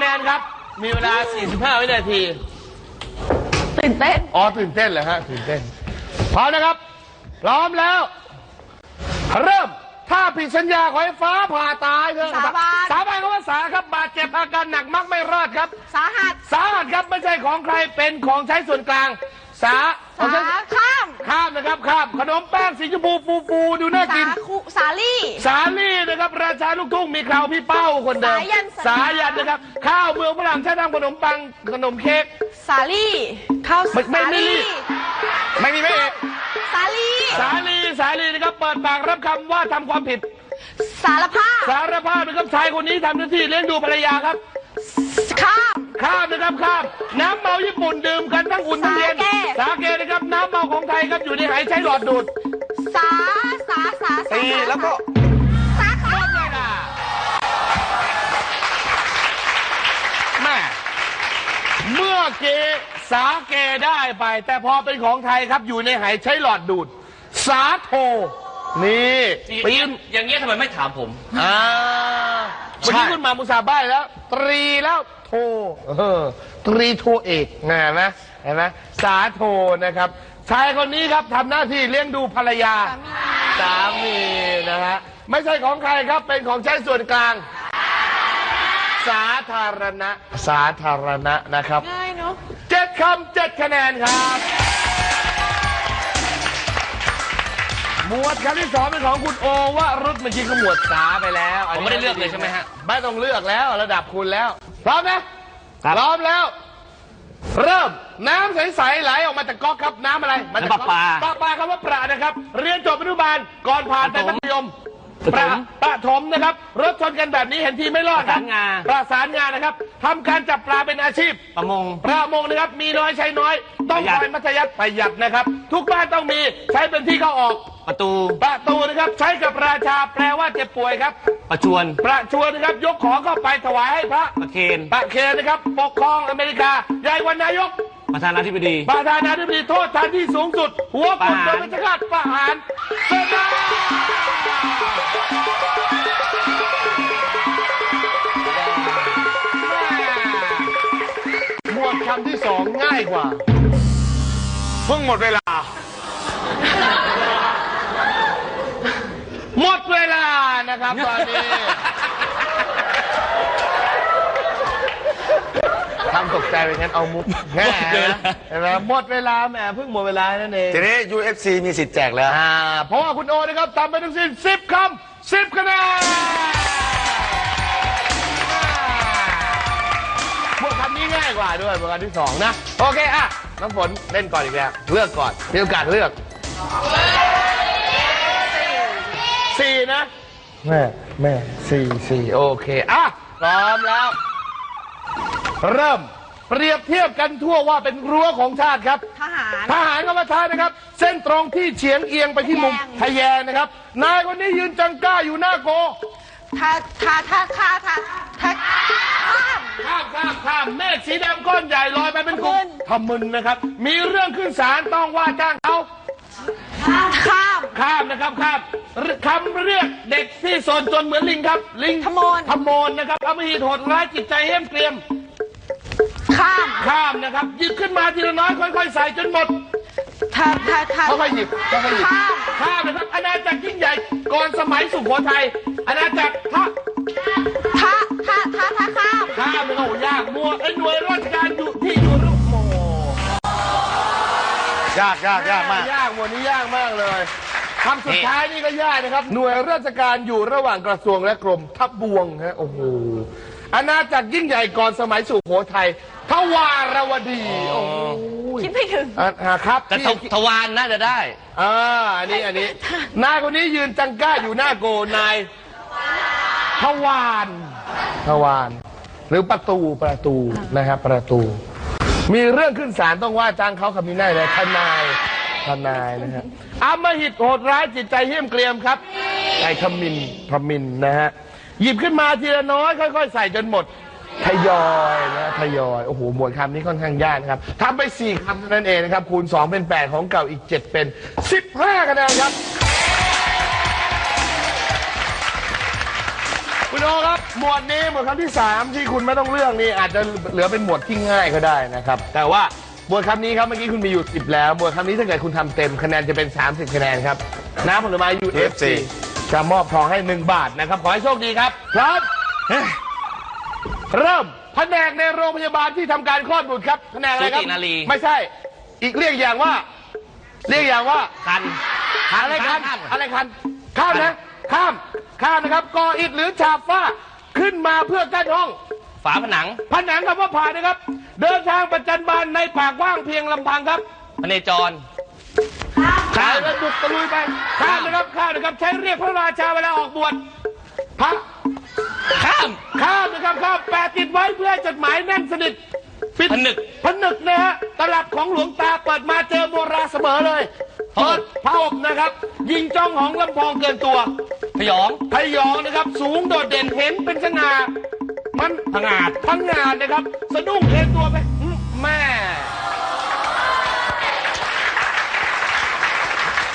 คะแนนครับ มีเวลา 45 วินาที ตื่นเต้น อ๋อ ตื่นเต้นเหรอฮะ ตื่นเต้น พร้อมนะครับ พร้อมแล้ว เริ่ม ถ้าผิดสัญญาขอให้ฟ้าผ่าตายเถอะสาบาน สาบานคำว่าสาครับ บาดเจ็บอาการหนักมักไม่รอดครับ สาหัสสาหัสครับ ไม่ใช่ของใคร เป็นของใช้ส่วนกลาง สาของใช้สาข้าม ข้ามนะครับข้ามขนมแป้งสีชมพูฟูฟูๆดูน่าสากินคุสาลี่ สาลี่นะครับราชาลูกทุ่งมีคราวพี่เป้าคนเดิมสายันสัญญาสายันนะครับ ข้าวเมืองฝรั่งใช้ทำขนมปังขนมเค้ก สาลี่ข้าวไม่ไม่สาไม่ลี่ไม่มีไม่เอกสาลี่สาลีสาลีนะครับเปิดปากรับคำว่าทำความผิด สารภาพสารภาพนะครับชายคนนี้ทำหน้าที่เลี้ยงดูภรรยาครับ ข้ามข้ามนะครับข้ามน้ำเมาญี่ปุ่นดื่มกันทั้งอุ่นทั้งเย็นสาเกสาเกนะครับน้ำเมาของไทยครับอยู่ในไหใช้หลอดดูด สาสาสาสาตีแล้วก็สาขาแม่เมื่อเกสาเกได้ไป แต่พอเป็นของไทยครับอยู่ในไหใช้หลอดดูด สาโท นี่อย่างปีเงี้ยนอย่างเงี้ยทำไมไม่ถามผมอ่า เมื่อกี้คุณมามุสาบ้ายแล้ว ตรีแล้วโทเออตรีโทเอกนะเห็นไหมเห็นไหมสาโทนะครับ ชายคนนี้ครับทำหน้าที่เลี้ยงดูภรรยา สามีนะฮะไม่ใช่ของใครครับเป็นของใช้ส่วนกลาง สาธารณะ สาธารณะนะครับง่ายเนาะเจ็ดคำเจ็ดคะแนนครับ หมวดคำที่สองเป็นของคุณโอว่ารุดเมื่อกี้ก็หมวดสาไปแล้วผมไม่ได้เลือกเลยใช่ไหมฮะ ไม่ต้องเลือกแล้วระดับคุณแล้ว พร้อมนะพร้อมแล้ว เริ่มน้ำใสๆไหลออกมาจากก๊อกครับน้ำอะไรมจากก๊อกน้ำประปาประปาคำว่าประนะครับ เรียนจบอนุบาลก่อนผ่านไปมัธยมประถมประถมนะครับรถชนกันแบบนี้เห็นทีไม่รอดครับประสานงาประสานงานนะครับทำการจับปลาเป็นอาชีพประมงประมงนะครับมีน้อยใช้น้อย ต้องประหยัดคอยมัธยัติประหยัดนะครับ ทุกบ้านต้องมีใช้เป็นที่เข้าออก ประตู ประตูนะครับใช้กับราชาแปลว่าเจ็บป่วยครับ ประชวน ประชวนนะครับยกของเข้าไปถวายให้พระ ประเคน ประเคนนะครับ ปกครองอเมริกาใหญ่กวันนายก ประธานาธิบดี ประธานาธิบดีโทษทันที่สูงสุด หัวกดประโดหารยเป็นชาติประหารเสร็จแล้วหมวดคำที่สองง่ายกว่า เพิ่งหมดเวลา หมดเวลา นะครับตอนนี้ทำตกใจไปงั้นเอามุกแง่นะเห็นไหมหมดเวลาแหมเพิ่งหมดเวลานั่นเองทีนี้ UFC มีสิทธิ์แจกแล้วอ่าเพราะว่าคุณโอนะครับทำไปทั้งสิ้น 10คำ10คะแนนพวกคำนี้ง่ายกว่าด้วยพวกคำที่สองนะ โอเคอะน้ำฝนเล่นก่อนอีกแล้วเลือกก่อนมีโอกาสเลือกสี่นะ แม่แม่สี่สี่โอเค อะ พร้อมแล้ว เริ่มเปรียบเทียบกันทั่วว่าเป็นรั้วของชาติครับ ทหาร ทหารก็มาทานนะครับ เส้นตรงที่เฉียงเอียงไปที่มุมทะทะแยแยงงนะครับ นายคนนี้ยืนจังก้าอยู่หน้าโกทาทาทาทาทาทาข้ามข้ามข้ามข้ามเมฆสีดำก้อนใหญ่ลอยไปเป็นกลุ่มึมนทำมึนนะครับ มีเรื่องขึ้นศาลต้องว่าจ้างเขา ข้ามข้ามนะครับข้ามคำเรียกเด็กที่สนจนเหมือนลิงครับ ลิงขโมยขโมนนะครับอำมหิตโหดร้ายจิตใจเหี้ยมเกรียม ข้ามข้ามนะครับหยิบขึ้นมาทีละน้อยค่อย ๆ ใส่จนหมดทาทาทาค่อยๆหยิบค่อยๆหยิบข้ามข้ามนะครับอาณาจักรยิ่งใหญ่ก่อนสมัยสุโขทัยอาณาจักรพระทาทาทาทาข้ามข้ามมันโอ้โหยากมัวไอ้หน่วยราชการอยู่ ยากยากยากมาก ยากหมวดนี้ยากมากเลยคำสุดท้ายนี่ก็ยากนะครับ หน่วยราชการอยู่ระหว่างกระทรวงและกรมทัพบวงฮะโอ้โหอาณาจักรยิ่งใหญ่ก่อนสมัยสุโขทัยทวารวดีโอ้โหคิดไม่ถึงอะอะครับแต่ที่ทวารน่าจะได้อ่าอันนี้อันนี้นายคนนี้ยืนจังก้าอยู่หน้าโกนายทวารทวารหรือประตูประตูนะครับประตู มีเรื่องขึ้นศาลต้องว่าจ้างเขาคำนี้ได้เลยทนายทนายนะครับอำมหิตโหดร้ายจิตใจเหี้ยมเกรียมครับไอ้ขมินขมินนะฮะหยิบขึ้นมาทีละน้อยค่อย ๆ ใส่จนหมดทยอยนะทยอยโอ้โหหมวดคำนี้ค่อนข้างยากนะครับทำไปสี่คำเท่านั้นเองนะครับ คูณสองเป็นแปดของเก่าอีกเจ็ดเป็นสิบห้าคะแนนครับ คุณโอครับ หมวดนี้หมวดคำที่3ที่คุณไม่ต้องเลือกนี่อาจจะเหลือเป็นหมวดที่ง่ายก็ได้นะครับ แต่ว่าหมวดคำนี้ครับเมื่อกี้คุณมีอยู่ 10 แล้ว หมวดคำนี้ถ้าเกิดคุณทำเต็มคะแนนจะเป็น 30 คะแนนครับ น้ำผลไม้ UFC จะมอบทองให้ 1 บาทนะครับ ขอให้โชคดีครับพร้อมเฮ้ยเริ่มแผนกในโรงพยาบาลที่ทำการคลอดบุตรครับแผนกอะไรครับสูตินารี ไม่ใช่ อีกเรียกอย่างว่า เรียกอย่างว่า คัน อะไรคันข้ามอะไรคันข้ามนะ ข้ามข้ามนะครับกออิฐหรือฉาบฝ้าขึ้นมาเพื่อกั้นห้อง ฝาผนังผนังคำว่าผ่านนะครับ เดินทางประจันบานในปากว่างเพียงลำพังครับพเนจร ข้ามแล้วบุกตะลุยไปข้ามนะครับข้ามนะครับใช้เรียกพระราชาเวลาออกบวชพระข้ามข้ามนะครับข้ามแปะติดไว้เพื่อให้จดหมายแน่นสนิทปิดผนึก ผนึกนะฮะตลับของหลวงตาเปิดมาเจอโบราเสมอเลยพระอบเปิดพระอบนะครับ ยิงจ้องของลำพองเกินตัว พยอง พยองนะครับ สูงโดดเด่นเห็นเป็นสง่ามันผงาดพังงาดนะครับ สะดุ้งเอ็นตัวไปอื้อแม่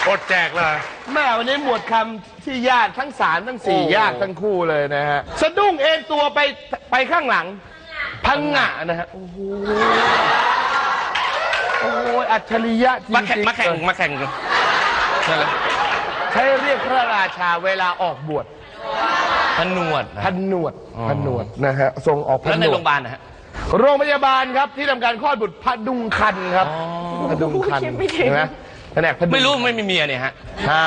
อดแจกเลย แม่วันนี้หมวดคำที่ยากทั้งสามทั้งสี่โอ้ ยากทั้งคู่เลยนะฮะสะดุ้งเอ็นตัวไปไปข้างหลัง พังงะนะฮะโอ้โหโอ้ยอัจฉริยะจริงๆมาแข่งมาแข่งมาแข่งนั่นแหละ ใช้เรียกพระราชาเวลาออกบวชพนวดนะพันหนวดพันหนวดนะฮะทรงออกพัแล้วนในหนวโรดงพยาบาลนะฮะโรงพยาบาลครับที่ทำการคลอดบุตรพดุงคันครับพดุงคันคิดไม่ถึงเห็นไหมแผนกพดุงไม่รู้ไม่มีเมียเนี่ยฮะฮะ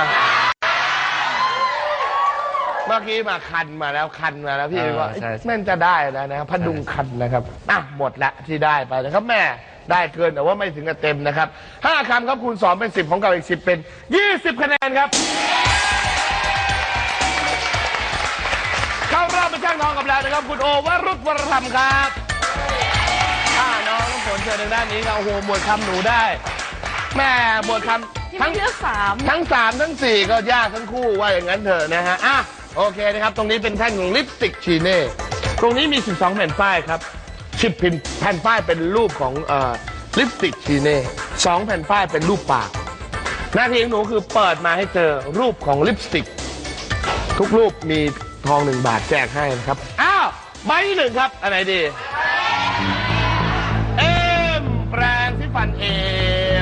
เมื่อกี้มาคันมาแล้วคันมาแล้วพี่เออว่าใช่ใช่แม่นจะได้แล้วนะครับพดุงคันนะครับอะหมดละที่ได้ไปนะครับแม่ ได้เกินแต่ว่าไม่ถึงกับเต็มนะครับห้าคำครับคูณสองเป็นสิบของเก่าอีกสิบเป็นยี่สิบคะแนนครับ เข้ารอบเป็นช่างทองกับเรานะครับ คุณโอวรุษวรธรรมครับอ่าน้องน้ำฝนเชิญทางด้านนี้ครับโอ้โหหมวดคำหนูได้แม่หมวดคำที่ทั้ไม่งเลือกสามทั้งสามทั้งสี่ก็ยากทั้งคู่ว่าอย่างนั้นเถอะนะฮะ อะ โอเคนะครับ ตรงนี้เป็นแท่งของลิปสติกชีเน่ ตรงนี้มี 12แผ่นป้ายครับ 10แผ่นแผ่นป้ายเป็นรูปของเอ่อลิปสติกชีเน่สองแผ่นป้ายเป็นรูปปากหน้าที่ของหนูคือเปิดมาให้เจอรูปของลิปสติก ทุกรูปมีทองหนึ่งบาทแจกให้นะครับ อ้าวใบที่หนึ่งครับ อันไหนดี เอ็มแปรงที่ฟันเอ็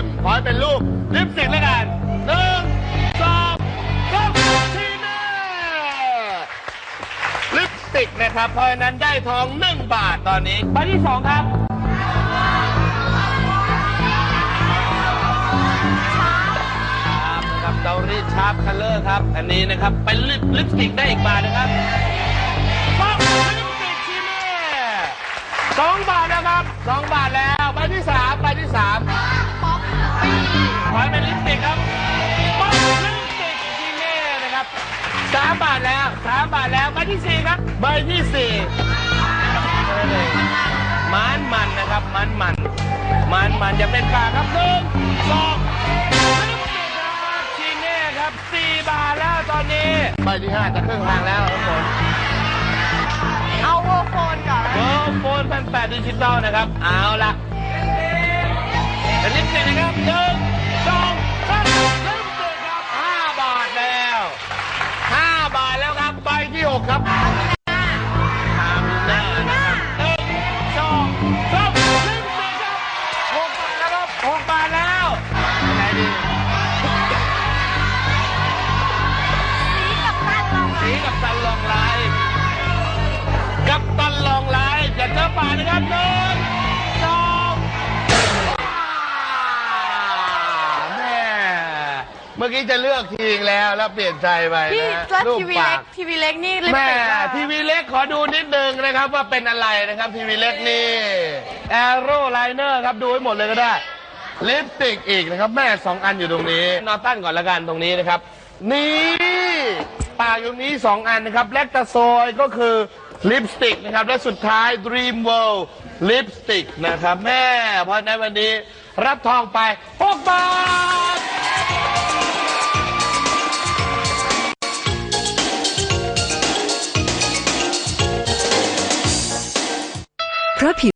มขอให้เป็นรูปลิปสติกแล้วกัน นะครับ เพราะฉะนั้นได้ทองหนึ่งบาทตอนนี้ ใบที่สองครับครับนะครับเตารีดชาร์ปคัลเลอร์ครับ อันนี้นะครับเป็นลิปลิปสติกได้อีกบาทนะครับป๊อกลิปสติกชิเน่สองบาทนะครับสองบาทแล้ว ใบที่สามใบที่สามขอให้เป็นลิปสติกครับ สามบาทแล้วสามบาทแล้วใบที่สี่ครับใบที่สี่มันมันนะครับมันมันมันมันอย่าเป็นปากครับหนึ่งสองชีเน่ครับ4บาทแล้วตอนนี้ใบที่5จะครึ่งทางแล้วครับผมเอาโวโฟนก่อนเบอร์โฟนพันแปดดิจิตอลนะครับ เอาละเป็นลิปสติกนะครับหนึ่ง ใบที่6ครับ มื่อกี้จะเลือกทีเองแล้วแล้วเปลี่ยนใจไปพี่นะแล้วรูปทีวีปาเล็กกทีวีเล็กนี่ลิปแม่สติกอะทีวีเล็กขอดูนิดนึงนะครับว่าเป็นอะไรนะครับทีวีเล็กนี่แอโรไลเนอร์ครับดูให้หมดเลยก็ได้ ลิปสติกอีกนะครับ แม่สองอันอยู่ตรงนี้นอตันก่อนละกันตรงนี้นะครับ นี่ปากอยู่ตรงนี้สองอันนะครับแลคตาโซยก็คือลิปสติกนะครับ และสุดท้าย Dream World ลิปสติกนะครับ แม่เพราะในวันนี้รับทองไป6บาท เพราะผิว